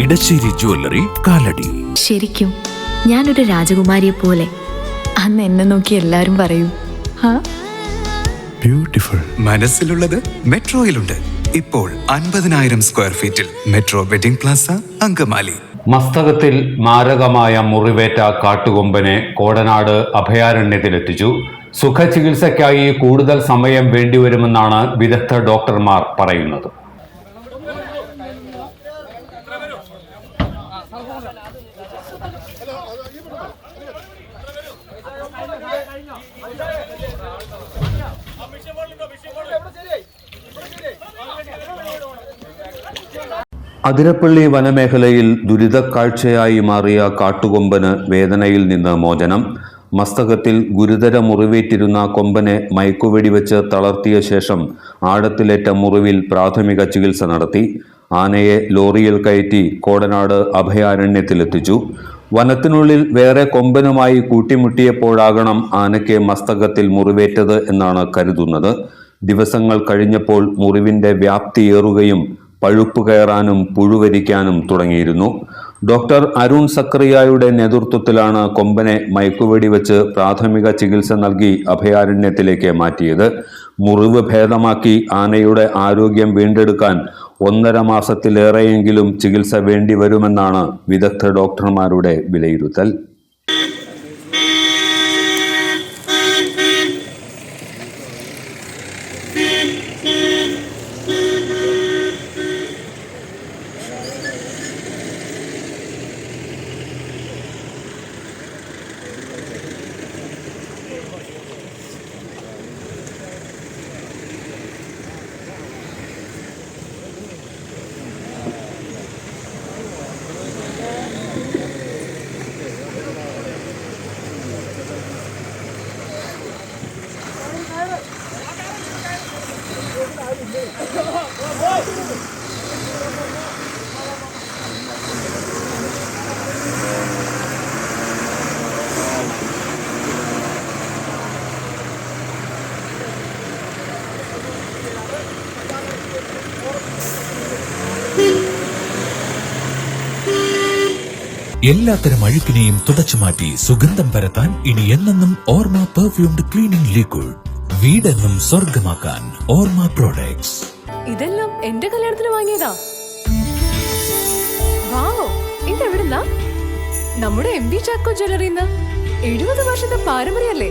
Edasseri jewellery Kalady. ശരിക്കും ഞാനൊരു രാജകുമാരിയെ പോലെ. അന്ന് എന്നെ നോക്കി എല്ലാരും പറയും ബ്യൂട്ടിഫുൾ Beautiful. മനസ്സിലുള്ളത് മെട്രോയിലുണ്ട്. ഇപ്പോൾ അൻപതിനായിരം സ്ക്വയർ ഫീറ്റിൽ മെട്രോ വെഡിംഗ് പ്ലാസ അങ്കമാലി. മസ്തകത്തിൽ മാരകമായ മുറിവേറ്റ കാട്ടുകൊമ്പനെ കോടനാട് അഭയാരണ്യത്തിലെത്തിച്ചു. സുഖചികിത്സയ്ക്കായി കൂടുതൽ സമയം വേണ്ടിവരുമെന്നാണ് വിദഗ്ധ ഡോക്ടർമാർ പറയുന്നത്. അതിരപ്പള്ളി വനമേഖലയിൽ ദുരിതക്കാഴ്ചയായി മാറിയ കാട്ടുകൊമ്പന് വേദനയിൽ നിന്ന് മോചനം. മസ്തകത്തിൽ ഗുരുതര മുറിവേറ്റിരുന്ന കൊമ്പനെ മയക്കുവെടിവെച്ച് തളർത്തിയ ശേഷം ആഴത്തിലേറ്റ മുറിവിൽ പ്രാഥമിക ചികിത്സ നടത്തി. ആനയെ ലോറിയിൽ കയറ്റി കോടനാട് അഭയാരണ്യത്തിലെത്തിച്ചു. വനത്തിനുള്ളിൽ വേറെ കൊമ്പനുമായി കൂട്ടിമുട്ടിയപ്പോഴാകണം ആനയ്ക്ക് മസ്തകത്തിൽ മുറിവേറ്റത് എന്നാണ് കരുതുന്നത്. ദിവസങ്ങൾ കഴിഞ്ഞപ്പോൾ മുറിവിന്റെ വ്യാപ്തിയേറുകയും പഴുപ്പ് കയറാനും പുഴുവരിക്കാനും തുടങ്ങിയിരുന്നു. ഡോക്ടർ അരുൺ സക്രിയയുടെ നേതൃത്വത്തിലാണ് കൊമ്പനെ മയക്കുവെടി വെച്ച് പ്രാഥമിക ചികിത്സ നൽകി അഭയാരണ്യത്തിലേക്ക് മാറ്റിയത്. മുറിവ് ഭേദമാക്കി ആനയുടെ ആരോഗ്യം വീണ്ടെടുക്കാൻ ഒന്നര മാസത്തിലേറെയെങ്കിലും ചികിത്സ വേണ്ടിവരുമെന്നാണ് വിദഗ്ധ ഡോക്ടർമാരുടെ വിലയിരുത്തൽ. എല്ലാത്തരം അഴുക്കിനെയും തുടച്ചു മാറ്റി സുഗന്ധം പരത്താൻ ഇനി എന്നെന്നും ഓർമ്മ പെർഫ്യൂംഡ് ക്ലീനിംഗ് ലിക്വിഡ് വീടെന്നും സ്വർഗമാക്കാൻ ഓർമ്മ പ്രോഡക്ട്സ് ഇതെല്ലാം എന്റെ കല്യാണത്തിന് വാങ്ങിയതാ. വാവ് ഇതെവിടുന്നാ? നമ്മുടെ എം ബി ചാക്കോ ജ്വല്ലറിന്ന് എഴുപത് വർഷത്തെ പാരമ്പര്യല്ലേ